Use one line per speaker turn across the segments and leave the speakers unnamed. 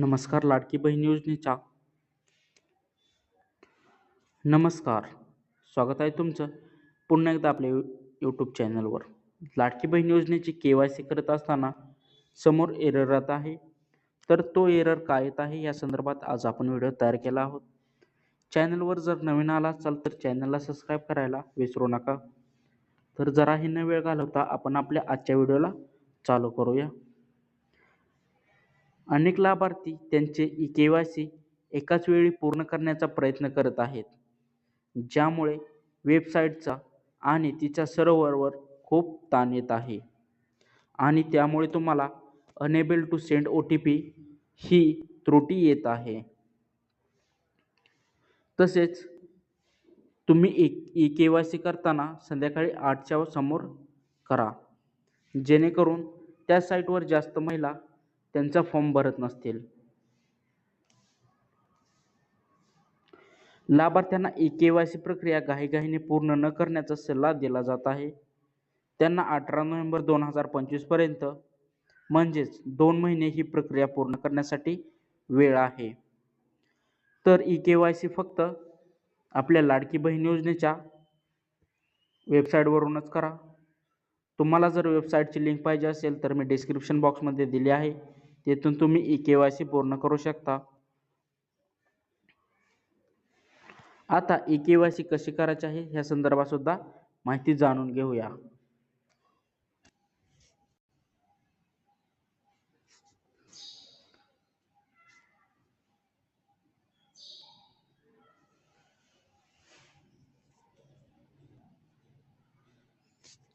नमस्कार लाडकी बहीण योजनेच्या. नमस्कार स्वागत आहे तुमचं पुन्हा एकदा आपल्या यू यूट्यूब चॅनलवर लाडकी बहीण योजनेची के वाय सी करत असताना समोर एरर येत आहे. तर तो एरर काय येत आहे? या संदर्भात आज आपण व्हिडिओ तयार केला आहोत. चॅनलवर जर नवीन आला असाल तर चॅनलला सबस्क्राईब करायला विसरू नका. तर जराही न वेळ घालवता आपण आपल्या आजच्या व्हिडिओला चालू करूया. अनेक लाभार्थी त्यांचे ई के वाय सी एकाच वेळी पूर्ण करण्याचा प्रयत्न करत आहेत. ज्यामुळे वेबसाईटचा आणि तिच्या सर्व्हरवर खूप ताण येत आहे. आणि त्यामुळे तुम्हाला unable to send O T P ही त्रुटी येत आहे. तसेच तुम्ही एक ई के वाय सी करताना संध्याकाळी आठच्या समोर करा. जेणेकरून त्या साईटवर जास्त महिला त्यांचा फॉर्म भरत नसतील. लाभार्थ्यांना ई के वाय सी प्रक्रिया घाईघाईने पूर्ण न करण्याचा सल्ला दिला जात आहे. त्यांना अठरा नोव्हेंबर दोन हजार पंचवीसपर्यंत म्हणजेच दोन महिने ही प्रक्रिया पूर्ण करण्यासाठी वेळ आहे. तर ई के वाय सी फक्त आपल्या लाडकी बहीण योजनेच्या वेबसाईटवरूनच करा. तुम्हाला जर वेबसाईटची लिंक पाहिजे असेल तर मी डिस्क्रिप्शन बॉक्समध्ये दिली आहे. तेथून तुम्ही ई के वाय सी पूर्ण करू शकता. आता ई के वाय सी कशी करायची आहे? ह्या संदर्भात सुद्धा माहिती जाणून घेऊया.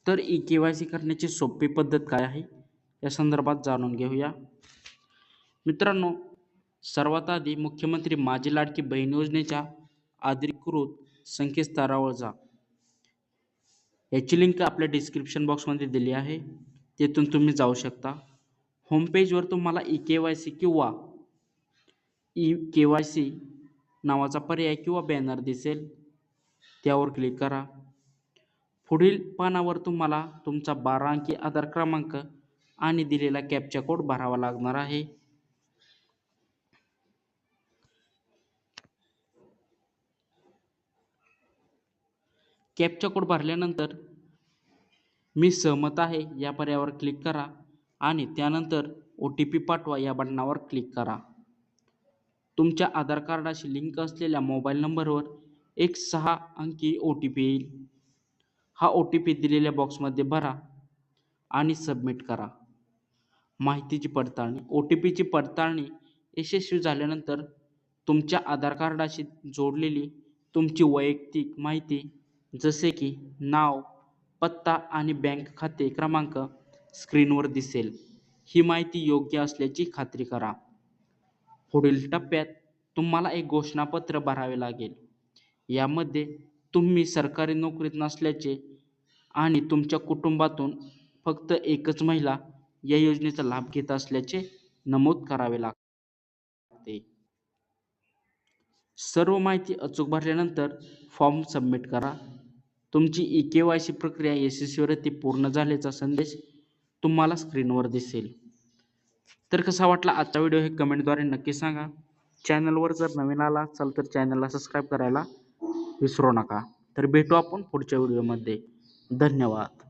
तर ई के वाय सी करण्याची सोपी पद्धत काय आहे? या संदर्भात जाणून घेऊया. मित्रांनो सर्वात आधी मुख्यमंत्री माझी लाडकी बहीण योजनेच्या अधिकृत संकेतस्थळावर जा. याची लिंक आपल्या डिस्क्रिप्शन बॉक्समध्ये दिली आहे. तेथून तुम्ही जाऊ शकता. होमपेजवर तुम्हाला ई के वाय सी किंवा ई के वाय सी नावाचा पर्याय किंवा बॅनर दिसेल. त्यावर क्लिक करा. पुढील पानावर तुम्हाला तुमचा बारा अंकी आधार क्रमांक आणि दिलेला कॅपचा कोड भरावा लागणार आहे. कॅपचा कोड भरल्यानंतर मी सहमत आहे या पर्यायावर क्लिक करा आणि त्यानंतर ओ टी पी पाठवा या बटणावर क्लिक करा. तुमच्या आधार कार्डाशी लिंक असलेल्या मोबाईल नंबरवर एक सहा अंकी ओ टी पी येईल. हा ओ टी पी दिलेल्या बॉक्समध्ये भरा आणि सबमिट करा. माहितीची पडताळणी ओ टी पीची पडताळणी यशस्वी झाल्यानंतर तुमच्या आधार कार्डाशी जोडलेली तुमची वैयक्तिक माहिती जसे की नाव पत्ता आणि बँक खाते क्रमांक स्क्रीनवर दिसेल. ही माहिती योग्य असल्याची खात्री करा. पुढील टप्प्यात तुम्हाला एक घोषणापत्र भरावे लागेल. यामध्ये तुम्ही सरकारी नोकरीत नसल्याचे आणि तुमच्या कुटुंबातून फक्त एकच महिला या योजनेचा लाभ घेत असल्याचे नमूद करावे लागते. सर्व माहिती अचूक भरल्यानंतर फॉर्म सबमिट करा. तुमची ई के वाय सी प्रक्रिया यशस्वीरित्या पूर्ण झाल्याचा संदेश तुम्हाला स्क्रीनवर दिसेल. तर कसा वाटला आजचा व्हिडिओ हे कमेंटद्वारे नक्की सांगा. चॅनलवर जर नवीन आला असाल तर चॅनलला सबस्क्राईब करायला विसरू नका. तर भेटू आपण पुढच्या व्हिडिओमध्ये. धन्यवाद.